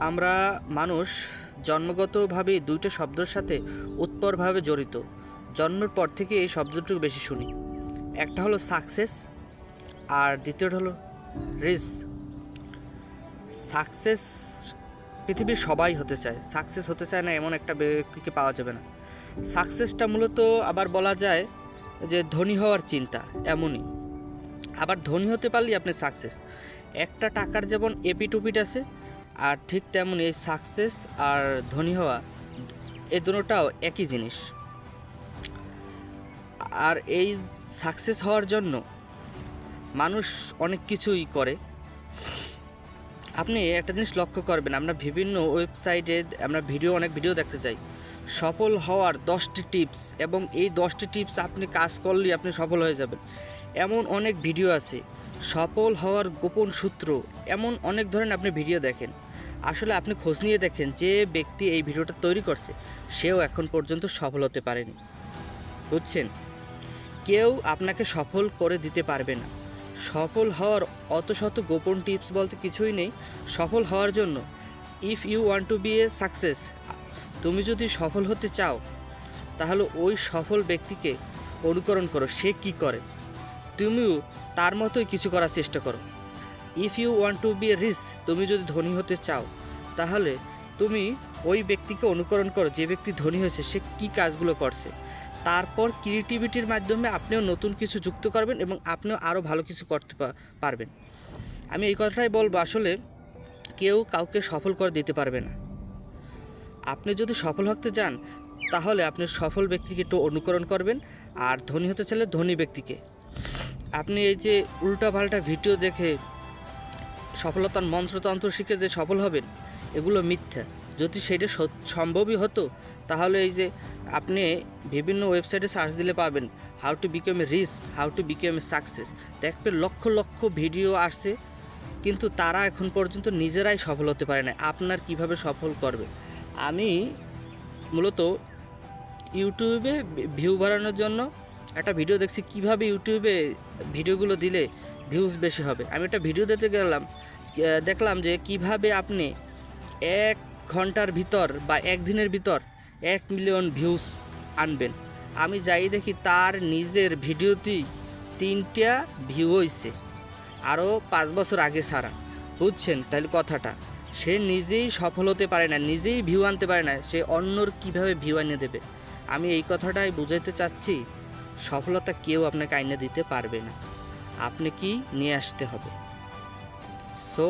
আমরা মানুষ জন্মগতভাবেই দুইটা শব্দের সাথে উৎপরভাবে জড়িত। জন্মের পর থেকে এই শব্দটুকু বেশি শুনি। একটা হলো সাকসেস, আর দ্বিতীয়টা হলো রিস সাকসেস পৃথিবীর সবাই হতে চায়। সাকসেস হতে চায় না এমন একটা ব্যক্তিকে পাওয়া যাবে না। সাকসেসটা মূলত আবার বলা যায় যে ধনী হওয়ার চিন্তা, এমনই। আবার ধনী হতে পারলেই আপনি সাকসেস। একটা টাকার যেমন এপিটুপিট আছে আর ঠিক তেমন এই সাকসেস আর ধনী হওয়া এই দুটোটাও একই জিনিস। আর এই সাকসেস হওয়ার জন্য মানুষ অনেক কিছুই করে। আপনি একটা জিনিস লক্ষ্য করবেন, আমরা বিভিন্ন ওয়েবসাইটে আমরা ভিডিও অনেক ভিডিও দেখতে চাই। সফল হওয়ার দশটি টিপস এবং এই দশটি টিপস আপনি কাজ করলেই আপনি সফল হয়ে যাবেন। এমন অনেক ভিডিও আছে, সফল হওয়ার গোপন সূত্র, এমন অনেক ধরনের আপনি ভিডিও দেখেন। আসলে আপনি খোঁজ নিয়ে দেখেন যে ব্যক্তি এই ভিডিওটা তৈরি করছে, সেও এখন পর্যন্ত সফল হতে পারেনি। বুঝছেন? কেউ আপনাকে সফল করে দিতে পারবে না। সফল হওয়ার অত শত গোপন টিপস বলতে কিছুই নেই। সফল হওয়ার জন্য if you want to be a success তুমি যদি সফল হতে চাও, তাহলে ওই সফল ব্যক্তিকে অনুকরণ করো, সে কি করে? তুমিও তার মতোই কিছু করার চেষ্টা করো। If you want to be rich তুমি যদি ধনী হতে চাও, তাহলে তুমি ওই ব্যক্তিকে অনুকরণ করো, যে ব্যক্তি ধনী হয়েছে, সে কি কাজগুলো করছে। তারপর ক্রিয়েটিভিটির মাধ্যমে আপনিও নতুন কিছু যুক্ত করবেন এবং আপনিও আরও ভালো কিছু করতে পারবেন। আমি এই কথাটাই বলব, আসলে কেউ কাউকে সফল করে দিতে পারবে না। আপনি যদি সফল হতে চান, তাহলে আপনি সফল ব্যক্তিকে একটু অনুকরণ করবেন, আর ধনী হতে চাইলে ধনী ব্যক্তিকে। আপনি এই যে উল্টাপাল্টা ভিডিও দেখে সফলতার মন্ত্রতন্ত্র শিখে যে সফল হবেন, এগুলো মিথ্যা। যদি সেটা সম্ভবই হতো, তাহলে এই যে আপনি বিভিন্ন ওয়েবসাইটে সার্চ দিলে পাবেন how to become a rich how to become a success দেখবেন লক্ষ লক্ষ ভিডিও আসছে, কিন্তু তারা এখন পর্যন্ত নিজেরাই সফল হতে পারে না আপনার কীভাবে সফল করবে? আমি মূলত ইউটিউবে ভিউ বাড়ানোর জন্য একটা ভিডিও দেখছি, কীভাবে ইউটিউবে ভিডিওগুলো দিলে ভিউজ বেশি হবে। আমি একটা ভিডিও দিতে গেলাম দেখলাম যে কীভাবে আপনি এক ঘণ্টার ভিতর বা একদিনের ভিতর এক মিলিয়ন ভিউজ আনবেন। আমি যাই দেখি তার নিজের ভিডিওতেই তিনটা ভিউ হয়েছে আরও পাঁচ বছর আগে সারা। বুঝছেন তাহলে কথাটা? সে নিজেই সফল হতে পারে না, নিজেই ভিউ আনতে পারে না, সে অন্যর কীভাবে ভিউ এনে দেবে? আমি এই কথাটাই বুঝাইতে চাচ্ছি, সফলতা কেউ আপনাকে আইনে দিতে পারবে না। আপনি কি নিয়ে আসতে হবে? সো